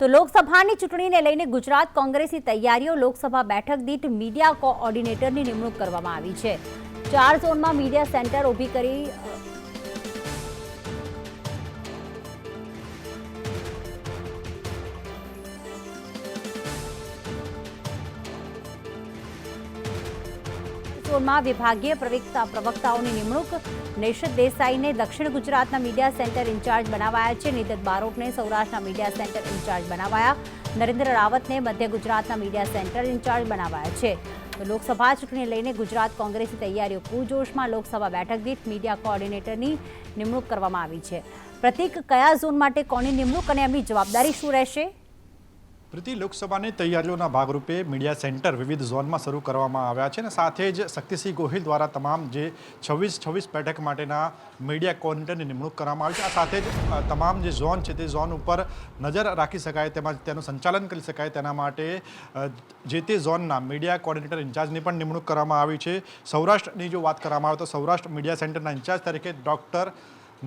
તો લોકસભાની ચૂંટણીને લઈને ગુજરાત કોંગ્રેસની તૈયારીઓ, લોકસભા બેઠક દીઠ મીડિયા કોઓર્ડિનેટરની નિમણૂક કરવામાં આવી છે. ચાર ઝોનમાં મીડિયા સેન્ટર ઊભી કરી ઝોનમાં વિભાગીય પ્રવક્તા પ્રવક્તાઓની નિમણૂક. નેશદ દેસાઈને દક્ષિણ ગુજરાતના મીડિયા સેન્ટર ઇન્ચાર્જ બનાવાયા છે. નિદત બારોટને સૌરાષ્ટ્રના મીડિયા સેન્ટર ઇન્ચાર્જ બનાવાયા. નરેન્દ્ર રાવતને મધ્ય ગુજરાતના મીડિયા સેન્ટર ઇન્ચાર્જ બનાવાયા છે. લોકસભા ચૂંટણીને લઈને ગુજરાત કોંગ્રેસની તૈયારીઓ પૂરજોશમાં લોકસભા બેઠક દીઠ મીડિયા કોઓર્ડિનેટરની નિમણૂક કરવામાં આવી છે. પ્રતિક કયા ઝોન માટે કોની નિમણૂક અને એમની જવાબદારી શું રહેશે? પ્રીતિ લોકસભાની તૈયારીઓના ભાગરૂપે મીડિયા સેન્ટર વિવિધ ઝોનમાં શરૂ કરવામાં આવ્યા છે અને સાથે જ શક્તિસિંહ ગોહિલ દ્વારા તમામ જે છવ્વીસ છવ્વીસ બેઠક માટેના મીડિયા કોર્ડિનેટરની નિમણૂક કરવામાં આવી છે. આ સાથે જ તમામ જે ઝોન છે તે ઝોન ઉપર નજર રાખી શકાય તેમજ તેનું સંચાલન કરી શકાય તેના માટે જે તે ઝોનના મીડિયા કોર્ડિનેટર ઇન્ચાર્જની પણ નિમણૂક કરવામાં આવી છે. સૌરાષ્ટ્રની જો વાત કરવામાં આવે તો સૌરાષ્ટ્ર મીડિયા સેન્ટરના ઇન્ચાર્જ તરીકે ડૉક્ટર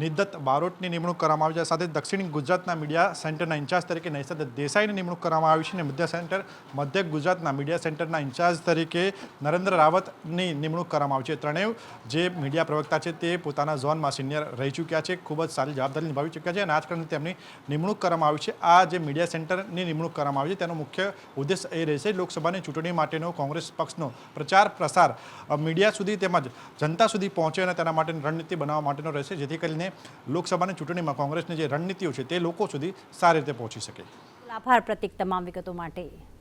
નિદત્ત બારોટની નિમણૂક કરવામાં આવી છે. સાથે દક્ષિણ ગુજરાતના મીડિયા સેન્ટરના ઇન્ચાર્જ તરીકે નૈસદ દેસાઈની નિમણૂક કરવામાં આવી છે અને મધ્ય સેન્ટર, મધ્ય ગુજરાતના મીડિયા સેન્ટરના ઇન્ચાર્જ તરીકે નરેન્દ્ર રાવતની નિમણૂક કરવામાં આવી છે. ત્રણેય જે મીડિયા પ્રવક્તા છે તે પોતાના ઝોનમાં સિનિયર રહી ચૂક્યા છે, ખૂબ જ સારી જવાબદારી નિભાવી ચૂક્યા છે અને આ કારણે તેમની નિમણૂક કરવામાં આવી છે. આ જે મીડિયા સેન્ટરની નિમણૂક કરવામાં આવી છે, તેનો મુખ્ય ઉદ્દેશ એ રહેશે, લોકસભાની ચૂંટણી માટેનો કોંગ્રેસ પક્ષનો પ્રચાર પ્રસાર મીડિયા સુધી તેમજ જનતા સુધી પહોંચે અને તેના માટેની રણનીતિ બનાવવા માટેનો રહેશે, જેથી કરીને લોકસભાની ચૂંટણીમાં કોંગ્રેસની જે રણનીતિઓ છે તે લોકો સુધી સારી રીતે પહોંચી શકે. આભાર પ્રતિક તમામ વિગતો માટે.